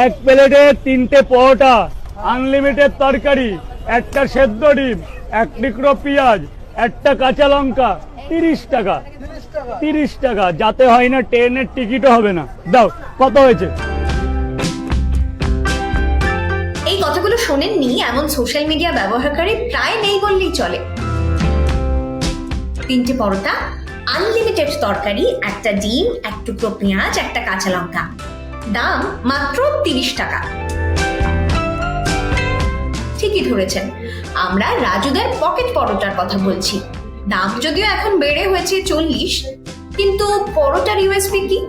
এক প্লেটে তিনটে পরোটা আনলিমিটেড তরকারি, একটা সেদ্ধ ডিম, এক টুকরো পেঁয়াজ, একটা কাঁচা লঙ্কা, তিরিশ টাকা। তিরিশ টাকা, যাতে হয় না ট্রেনের টিকিটও হবে না। দাও, কত হয়েছে? এই কথাগুলো শোনেননি এমন সোশ্যাল মিডিয়া ব্যবহারকারী প্রায় নেই বললেই চলে। তিনটে পরোটা আনলিমিটেড তরকারি, একটা ডিম, এক টুকরো পেঁয়াজ, একটা কাঁচা লঙ্কা। দাম মাত্র তিরিশ টাকা। ঠিকই ধরেছেন। আমরা রাজুদের পকেট পরোটার কথা বলছি। দাম যদিও এখন বেড়ে হয়েছে চল্লিশ, কিন্তু পরোটার ইউএসপি কি?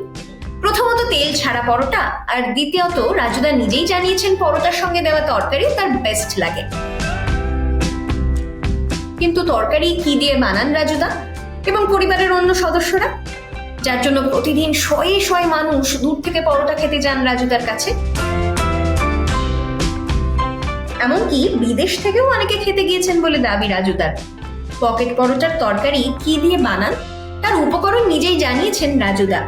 প্রথমত তেল ছাড়া পরোটা, আর দ্বিতীয়ত রাজুদা নিজেই জানিয়েছেন পরোটার সঙ্গে দেওয়া তরকারি তার বেস্ট লাগে। কিন্তু তরকারি কি দিয়ে বানান রাজুদা? এবং পরিবারের অন্য সদস্যরা? যার জন্য প্রতিদিন শয়ে শয়ে মানুষ দূর থেকে পরোটা খেতে যান রাজুদার কাছে। এমনকি বিদেশ থেকেও অনেকে খেতে গিয়েছেন বলে দাবি রাজুদার। পকেট পরোটার তরকারি কি দিয়ে বানান, তার উপকরণ নিজেই জানিয়েছেন রাজুদা।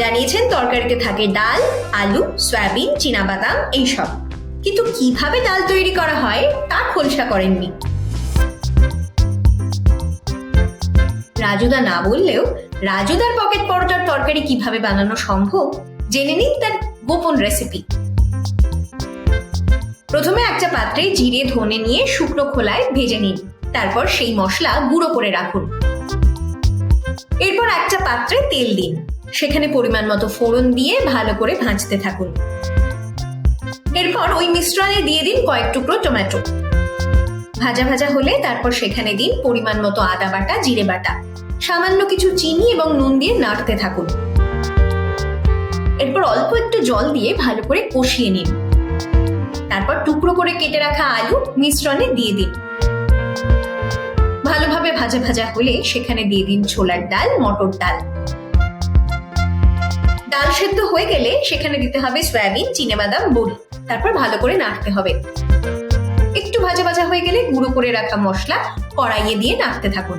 জানিয়েছেন তরকারিতে থাকে ডাল, আলু, সয়াবিন, চীনাবাদাম, এইসব। কিন্তু কীভাবে ডাল তৈরি করা হয়, তা খোলসা করেননি। রাজুদা না বললেও রাজুদার পকেট পরোটার তরকারি কীভাবে বানানো সম্ভব, জেনে নিন তার গোপন রেসিপি প্রথমে একটা পাত্রে জিরে, ধনে নিয়ে শুকনো খোলায় ভেজে নিন। তারপর সেই মশলা গুঁড়ো করে রাখুন। এরপর একটা পাত্রে তেল দিন। সেখানে পরিমাণ মতো ফোড়ন দিয়ে ভালো করে ভাজতে থাকুন। এরপর ওই মিশ্রণে দিয়ে দিন কয়েক টুকরো টমেটো। ভাজা ভাজা হলে তারপর সেখানে দিন পরিমাণ মতো আদা বাটা, জিরে বাটা। সামান্য কিছু চিনি এবং নুন দিয়ে নাড়তে থাকুন। এরপর অল্প একটু জল দিয়ে ভালো করে কষিয়ে নিন। তারপর টুকরো করে কেটে রাখা আলু মিশ্রণে দিয়ে দিন। ভালোভাবে ভাজা ভাজা হলে সেখানে দিয়ে দিন ছোলার ডাল, মটর ডাল। ডাল সেদ্ধ হয়ে গেলে সেখানে দিতে হবে সয়াবিন, চিনেবাদাম বড়ি তারপর ভালো করে নাড়তে হবে। একটু ভাজা ভাজা হয়ে গেলে গুঁড়ো করে রাখা মশলা কড়াইয়ে দিয়ে নাড়তে থাকুন।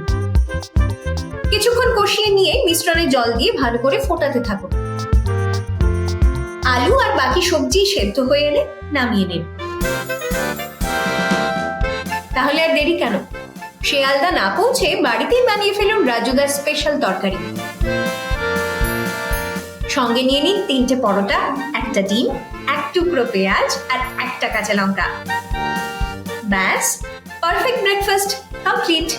কিছুক্ষণ কষিয়ে নিয়ে মিশ্রণে জল দিয়ে ভালো করে ফোটাতে থাকুন। আলু আর বাকি সবজি সেদ্ধ হয়ে এলে নামিয়ে নিন। তাহলে আর দেরি কেন? শেয়ালদা না পৌঁছে বাড়িতেই বানিয়ে ফেলুন রাজুদার স্পেশাল তরকারি। সঙ্গে নিয়ে নিন তিনটে পরোটা, একটা ডিম, এক টুকরো পেঁয়াজ আর একটা কাঁচা লঙ্কা। ব্যাস পারফেক্ট ব্রেকফাস্ট কমপ্লিট